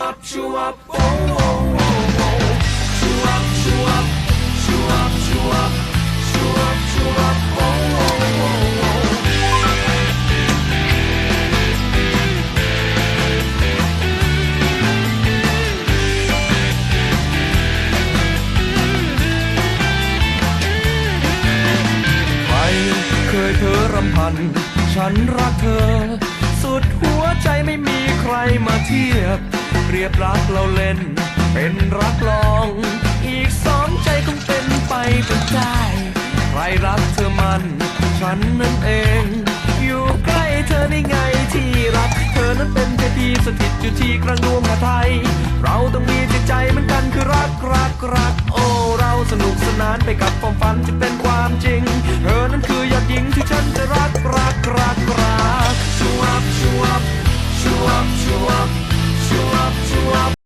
up, chew up, oh, oh, oh, oh. Chew up, chew up, chew up, chew up, chew up, chew up, oh, oh, oh, oh. เคยเธอรำพัน ฉันรักเธอ สุดหัวใจไม่มีใครมาเทียบ เรียบรักเราเล่น เป็นรักลอง อีกสองใจคงเป็นไปเป็นได้ ใครรักเธอมัน ฉันนั่นเอง อยู่ใกล้เธอได้ไงที่รัก เธอนั้นเป็นเทพีสถิตอยู่ที่กลางดวงหาไทย เราต้องมีจิตใจเหมือนกันคือรักรักรัก โอ้เราสนุกสนานไปกับความฝันจะเป็นความจริง เธอนั้นคือยอดหญิงที่ฉันจะรักรักรักรักชูอัพชูอัพชูอัพชูอัพชูอัพ